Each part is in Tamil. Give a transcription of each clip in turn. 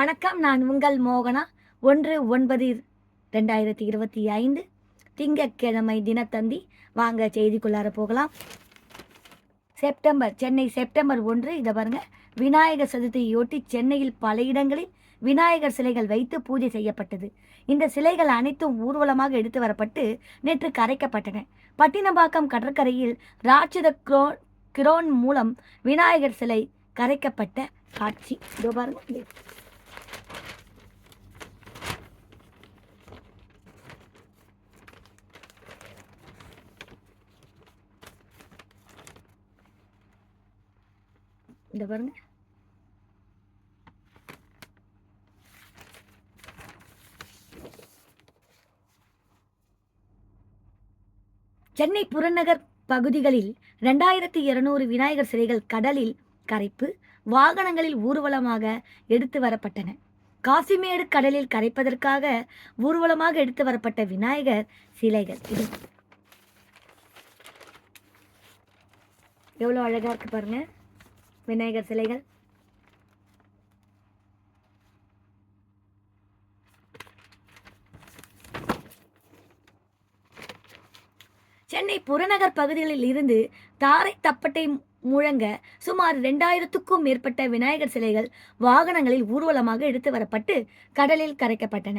வணக்கம் நான் உங்கள் மோகனா. ஒன்று ஒன்பது ரெண்டாயிரத்தி இருபத்தி ஐந்து திங்கட்கிழமை தினத்தந்தி. வாங்க செய்திக்குள்ளார போகலாம். செப்டம்பர் சென்னை செப்டம்பர் ஒன்று இதை பாருங்க. விநாயகர் சதுர்த்தியொட்டி சென்னையில் பல இடங்களில் விநாயகர் சிலைகள் வைத்து பூஜை செய்யப்பட்டது. இந்த சிலைகள் அனைத்தும் ஊர்வலமாக எடுத்து வரப்பட்டு நேற்று கரைக்கப்பட்டன. பட்டினப்பாக்கம் கடற்கரையில் ராட்சத குரோ கிரோன் மூலம் விநாயகர் சிலை கரைக்கப்பட்ட காட்சி. இதோ பாருங்க. இந்த பாருங்க. சென்னை புறநகர் பகுதிகளில் ரெண்டாயிரத்தி இருநூறு விநாயகர் சிலைகள் கடலில் கரைப்பு வாகனங்களில் ஊர்வலமாக எடுத்து வரப்பட்டன. காசிமேடு கடலில் கரைப்பதற்காக ஊர்வலமாக எடுத்து வரப்பட்ட விநாயகர் சிலைகள் இது. எவ்வளோ அழகாக இருக்கு பாருங்கள் விநாயகர் சிலைகள். சென்னை புறநகர் பகுதிகளில் இருந்து தாரை தப்பட்டை முழங்க சுமார் ரெண்டாயிரத்துக்கும் மேற்பட்ட விநாயகர் சிலைகள் வாகனங்களில் ஊர்வலமாக எடுத்து வரப்பட்டு கடலில் கரைக்கப்பட்டன.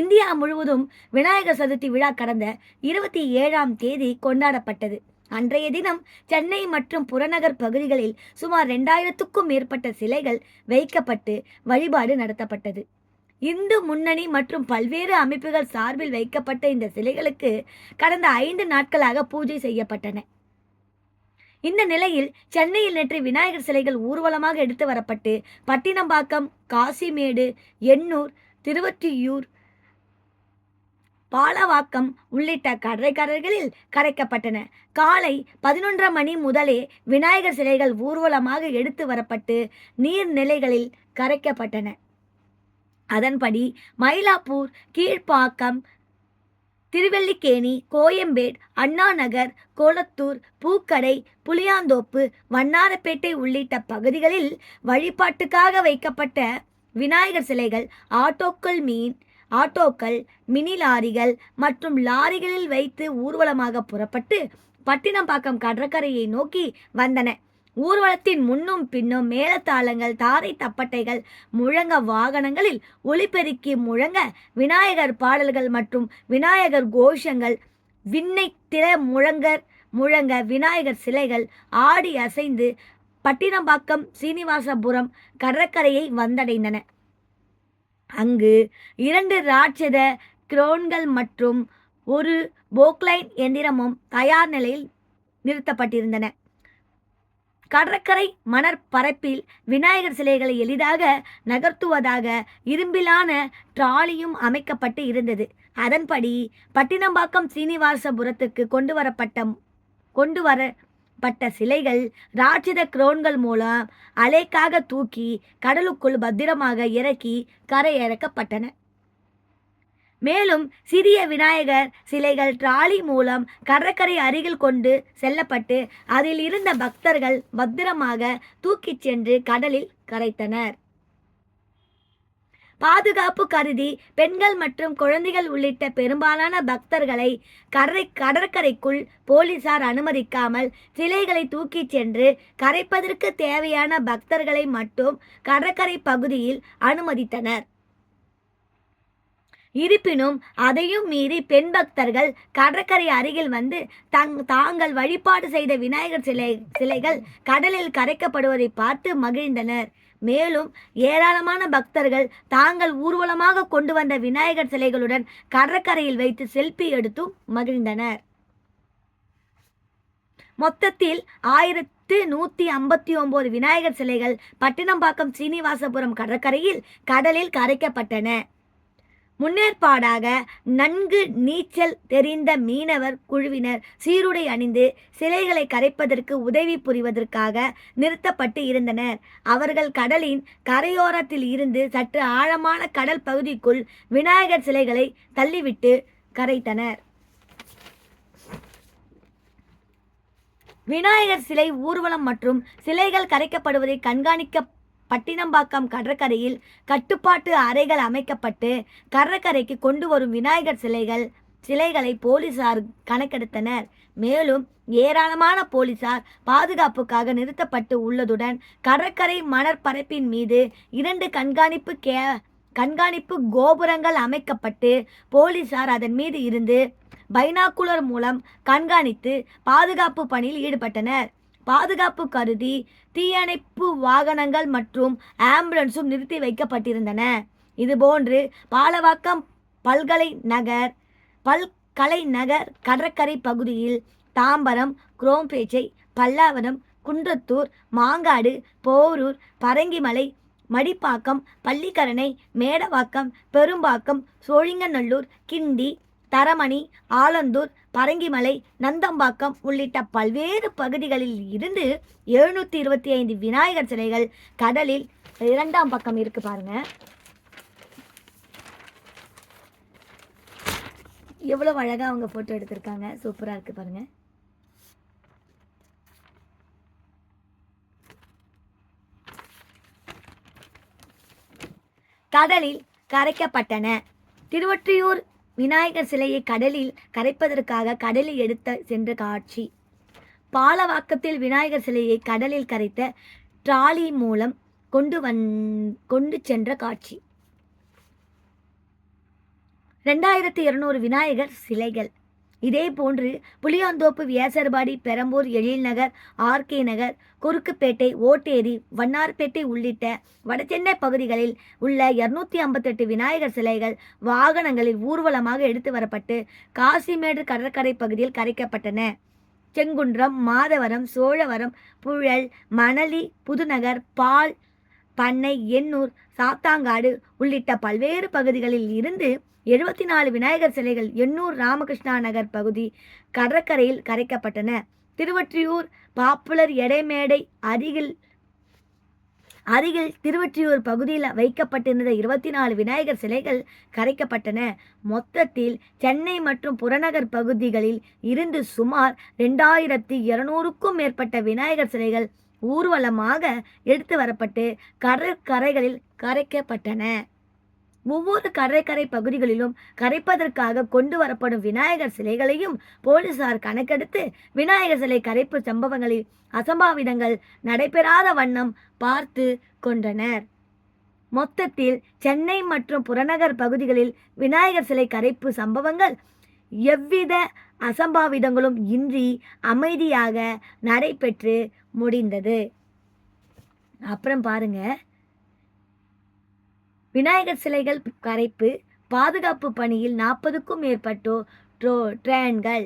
இந்தியா முழுவதும் விநாயகர் சதுர்த்தி விழா கடந்த இருபத்தி ஏழாம் தேதி கொண்டாடப்பட்டது. அன்றைய தினம் சென்னை மற்றும் புறநகர் பகுதிகளில் சுமார் ரெண்டாயிரத்துக்கும் மேற்பட்ட சிலைகள் வைக்கப்பட்டு வழிபாடு நடத்தப்பட்டது. இந்து முன்னணி மற்றும் பல்வேறு அமைப்புகள் சார்பில் வைக்கப்பட்ட இந்த சிலைகளுக்கு கடந்த ஐந்து நாட்களாக பூஜை செய்யப்பட்டன. இந்த நிலையில் சென்னையில் நேற்று விநாயகர் சிலைகள் ஊர்வலமாக எடுத்து வரப்பட்டு பட்டினம்பாக்கம் காசிமேடு எண்ணூர் திருவற்றியூர் பாலவாக்கம் உள்ளிட்ட கடற்கரைகளில் கரைக்கப்பட்டன. காலை பதினொன்றரை மணி முதலே விநாயகர் சிலைகள் ஊர்வலமாக எடுத்து வரப்பட்டு நீர்நிலைகளில் கரைக்கப்பட்டன. அதன்படி மயிலாப்பூர் கீழ்ப்பாக்கம் திருவல்லிக்கேணி கோயம்பேடு அண்ணாநகர் கோலத்தூர் பூக்கடை புளியாந்தோப்பு வண்ணாரப்பேட்டை உள்ளிட்ட பகுதிகளில் வழிபாட்டுக்காக வைக்கப்பட்ட விநாயகர் சிலைகள் ஆட்டோக்கள் மீன் ஆட்டோக்கள் மினி லாரிகள் மற்றும் லாரிகளில் வைத்து ஊர்வலமாக புறப்பட்டு பட்டினம்பாக்கம் கடற்கரையை நோக்கி வந்தன. ஊர்வலத்தின் முன்னும் பின்னும் மேலத்தாளங்கள் தாரை தப்பட்டைகள் முழங்க வாகனங்களில் ஒளிபெருக்கி முழங்க விநாயகர் பாடல்கள் மற்றும் விநாயகர் கோஷங்கள் விண்ணை திற முழங்கர் முழங்க விநாயகர் சிலைகள் ஆடி அசைந்து பட்டினம்பாக்கம் சீனிவாசபுரம் கடற்கரையை வந்தடைந்தன. அங்கு இரண்டு ராட்சத குரோன்கள் மற்றும் ஒரு போக்லைன் எந்திரமும் தயார் நிலையில் நிறுத்தப்பட்டிருந்தன. கடற்கரை மணற்பரப்பில் விநாயகர் சிலைகளை எளிதாக நகர்த்துவதாக இரும்பிலான ட்ராலியும் அமைக்கப்பட்டு இருந்தது. அதன்படி பட்டினம்பாக்கம் சீனிவாசபுரத்துக்கு கொண்டு வரப்பட்ட கொண்டு வர பட்ட சிலைகள் ராட்சித குரோன்கள் மூலம் அலைக்காக தூக்கி கடலுக்குள் பத்திரமாக இறக்கி கரையிறக்கப்பட்டன. மேலும் சிறிய விநாயகர் சிலைகள் டிராலி மூலம் கடற்கரை அருகில் கொண்டு செல்லப்பட்டு அதில் இருந்த பக்தர்கள் பத்திரமாக தூக்கிச் சென்று கடலில் கரைத்தனர். பாதுகாப்பு கருதி பெண்கள் மற்றும் குழந்தைகள் உள்ளிட்ட பெரும்பாலான பக்தர்களை கரை கடற்கரைக்குள் போலீசார் அனுமதிக்காமல் சிலைகளை தூக்கிச் சென்று கரைப்பதற்கு தேவையான பக்தர்களை மட்டும் கடற்கரை பகுதியில் அனுமதித்தனர். இருப்பினும் அதையும் மீறி பெண் பக்தர்கள் கடற்கரை அருகில் வந்து தங் தாங்கள் வழிபாடு செய்த விநாயகர் சிலை சிலைகள் கடலில் கரைக்கப்படுவதை பார்த்து மகிழ்ந்தனர். மேலும் ஏராளமான பக்தர்கள் தாங்கள் ஊர்வலமாக கொண்டு வந்த விநாயகர் சிலைகளுடன் கடற்கரையில் வைத்து செல்ஃபி எடுத்தும் மகிழ்ந்தனர். மொத்தத்தில் ஆயிரத்து நூற்றி ஐம்பத்தி ஒம்பது விநாயகர் சிலைகள் பட்டினம்பாக்கம் சீனிவாசபுரம் கடற்கரையில் கடலில் கரைக்கப்பட்டன. முன்னேற்பாடாக நன்கு நீச்சல் தெரிந்த மீனவர் குழுவினர் சீருடை அணிந்து சிலைகளை கரைப்பதற்கு உதவி புரிவதற்காக நிறுத்தப்பட்டு இருந்தனர். அவர்கள் கடலின் கரையோரத்தில் இருந்து சற்று ஆழமான கடல் பகுதிக்குள் விநாயகர் சிலைகளை தள்ளிவிட்டு கரைத்தனர். விநாயகர் சிலை ஊர்வலம் மற்றும் சிலைகள் கரைக்கப்படுவதை கண்காணிக்க பட்டினம்பாக்கம் கடற்கரையில் கட்டுப்பாட்டு அறைகள் அமைக்கப்பட்டு கடற்கரைக்கு கொண்டு வரும் விநாயகர் சிலைகள் சிலைகளை போலீசார் கணக்கெடுத்தனர். மேலும் ஏராளமான போலீசார் பாதுகாப்புக்காக நிறுத்தப்பட்டு உள்ளதுடன் கடற்கரை மணற்பரப்பின் மீது இரண்டு கண்காணிப்பு கே கண்காணிப்பு கோபுரங்கள் அமைக்கப்பட்டு போலீசார் அதன் மீது இருந்து பைனாக்குலர் மூலம் கண்காணித்து பாதுகாப்பு பணியில் ஈடுபட்டனர். பாதுகாப்பு கருதி தீயணைப்பு வாகனங்கள் மற்றும் ஆம்புலன்ஸும் நிறுத்தி வைக்கப்பட்டிருந்தன. இதுபோன்று பாலவாக்கம் பல்கலை நகர் பல்கலை நகர் கடற்கரை பகுதியில் தாம்பரம் குரோம்பேச்சை பல்லாவரம் குன்றத்தூர் மாங்காடு போரூர் பரங்கிமலை மடிப்பாக்கம் பள்ளிக்கரணை மேடவாக்கம் பெரும்பாக்கம் சோழிங்கநல்லூர் கிண்டி தரமணி ஆலந்தூர் பரங்கிமலை நந்தம்பாக்கம் உள்ளிட்ட பல்வேறு பகுதிகளில் இருந்து எழுநூற்றி இருபத்தி ஐந்து விநாயகர் சிலைகள் கடலில் இரண்டாம் பக்கம் இருக்கு பாருங்க. எவ்வளோ அழகாக அவங்க ஃபோட்டோ எடுத்திருக்காங்க. சூப்பராக இருக்குது பாருங்கள் கடலில் கரைக்கப்பட்டன. திருவொற்றியூர் விநாயகர் சிலையை கடலில் கரைப்பதற்காக கடலில் எடுத்த சென்ற காட்சி. பாலவாக்கத்தில் விநாயகர் சிலையை கடலில் கரைத்த ட்ராலி மூலம் கொண்டு வந் கொண்டு சென்ற காட்சி. ரெண்டாயிரத்தி இருநூறு விநாயகர் சிலைகள். இதே போன்று புளியாந்தோப்பு வியாசர்பாடி பெரம்பூர் எழில்நகர் ஆர்கே நகர் குறுக்குப்பேட்டை ஓட்டேரி வண்ணார்பேட்டை உள்ளிட்ட வடசென்னை பகுதிகளில் உள்ள இருநூத்தி ஐம்பத்தெட்டு விநாயகர் சிலைகள் வாகனங்களில் ஊர்வலமாக எடுத்து வரப்பட்டு காசிமேடு கடற்கரை பகுதியில் கரைக்கப்பட்டன. செங்குன்றம் மாதவரம் சோழவரம் புழல் மணலி புதுநகர் பால் பண்ணை எண்ணூர் சாத்தாங்காடு உள்ளிட்ட பல்வேறு பகுதிகளில் இருந்து எழுபத்தி நாலு விநாயகர் சிலைகள் எண்ணூர் ராமகிருஷ்ணா நகர் பகுதி கடற்கரையில் கரைக்கப்பட்டன. திருவற்றியூர் பாப்புலர் எடைமேடை அருகில் அருகில் திருவற்றியூர் பகுதியில் வைக்கப்பட்டிருந்த இருபத்தி நாலு விநாயகர் சிலைகள் கரைக்கப்பட்டன. மொத்தத்தில் சென்னை மற்றும் புறநகர் பகுதிகளில் இருந்து சுமார் ரெண்டாயிரத்தி இருநூறுக்கும் மேற்பட்ட விநாயகர் சிலைகள் ஊர்வலமாக எடுத்து வரப்பட்டு கடற்கரைகளில் கரைக்கப்பட்டன. ஒவ்வொரு கடற்கரை பகுதிகளிலும் கரைப்பதற்காக கொண்டு வரப்படும் விநாயகர் சிலைகளையும் போலீசார் கணக்கெடுத்து விநாயகர் சிலை கரைப்பு சம்பவங்களில் அசம்பாவிதங்கள் நடைபெறாத வண்ணம் பார்த்து கொண்டனர். மொத்தத்தில் சென்னை மற்றும் புறநகர் பகுதிகளில் விநாயகர் சிலை கரைப்பு சம்பவங்கள் எவ்வித அசம்பாவிதங்களும் இன்றி அமைதியாக நடைபெற்று முடிந்தது. அப்புறம் பாருங்க. விநாயகர் சிலைகள் கரைப்பு பாதுகாப்பு பணியில் நாற்பதுக்கும் மேற்பட்டோ ட்ரோ ட்ரெயின்கள்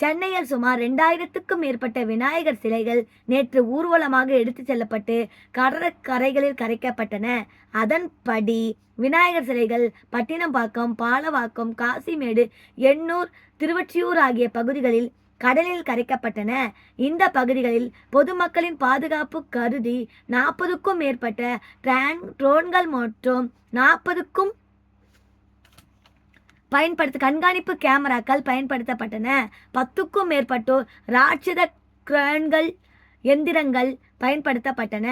சென்னையில் சுமார் ரெண்டாயிரத்துக்கும் மேற்பட்ட விநாயகர் சிலைகள் நேற்று ஊர்வலமாக எடுத்துச் செல்லப்பட்டு கடற்கரைகளில் கரைக்கப்பட்டன. அதன்படி விநாயகர் சிலைகள் பட்டினம்பாக்கம் பாலவாக்கம் காசிமேடு எண்ணூர் திருவற்றியூர் ஆகிய பகுதிகளில் கடலில் கரைக்கப்பட்டன. இந்த பகுதிகளில் பொதுமக்களின் பாதுகாப்பு கருதி நாற்பதுக்கும் மேற்பட்ட ட்ரான் ட்ரோன்கள் மற்றும் நாற்பதுக்கும் பயன்படுத்த கண்காணிப்பு கேமராக்கள் பயன்படுத்தப்பட்டன. பத்துக்கும் மேற்பட்டோர் ராட்சத கிரன்கள் எந்திரங்கள் பயன்படுத்தப்பட்டன.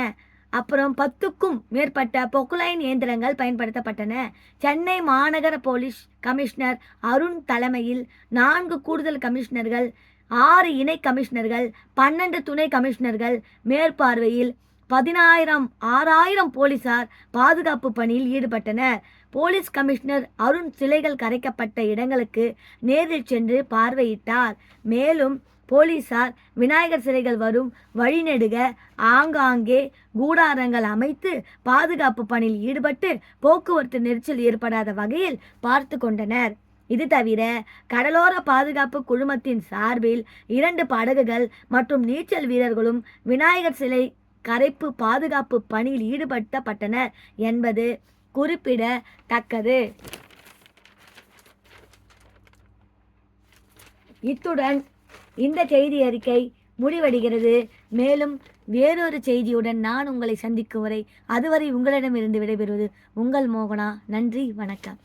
அப்புறம் பத்துக்கும் மேற்பட்ட பொக்குலைன் இயந்திரங்கள் பயன்படுத்தப்பட்டன. சென்னை மாநகர போலீஸ் கமிஷனர் அருண் தலைமையில் நான்கு கூடுதல் கமிஷனர்கள் ஆறு இணை கமிஷனர்கள் பன்னெண்டு துணை கமிஷனர்கள் மேற்பார்வையில் பதினாயிரம் ஆறாயிரம் போலீசார் பாதுகாப்பு பணியில் ஈடுபட்டனர். போலீஸ் கமிஷனர் அருண் சிலைகள் கரைக்கப்பட்ட இடங்களுக்கு நேரில் சென்று பார்வையிட்டார். மேலும் போலீசார் விநாயகர் சிலைகள் வரும் வழிநெடுக ஆங்காங்கே கூடாரங்கள் அமைத்து பாதுகாப்பு பணியில் ஈடுபட்டு போக்குவரத்து நெரிச்சல் ஏற்படாத வகையில் பார்த்து கொண்டனர். இது தவிர கடலோர பாதுகாப்பு குழுமத்தின் சார்பில் இரண்டு படகுகள் மற்றும் நீச்சல் வீரர்களும் விநாயகர் சிலை கரைப்பு பாதுகாப்பு பணியில் ஈடுபடுத்தப்பட்டனர் என்பது குறிப்பிடத்தக்கது. இத்துடன் இந்த செய்தி அறிக்கை முடிவடைகிறது. மேலும் வேறொரு செய்தியுடன் நான் உங்களை சந்திக்கும் வரை அதுவரை உங்களிடமிருந்து விடைபெறுவது உங்கள் மோகனா. நன்றி வணக்கம்.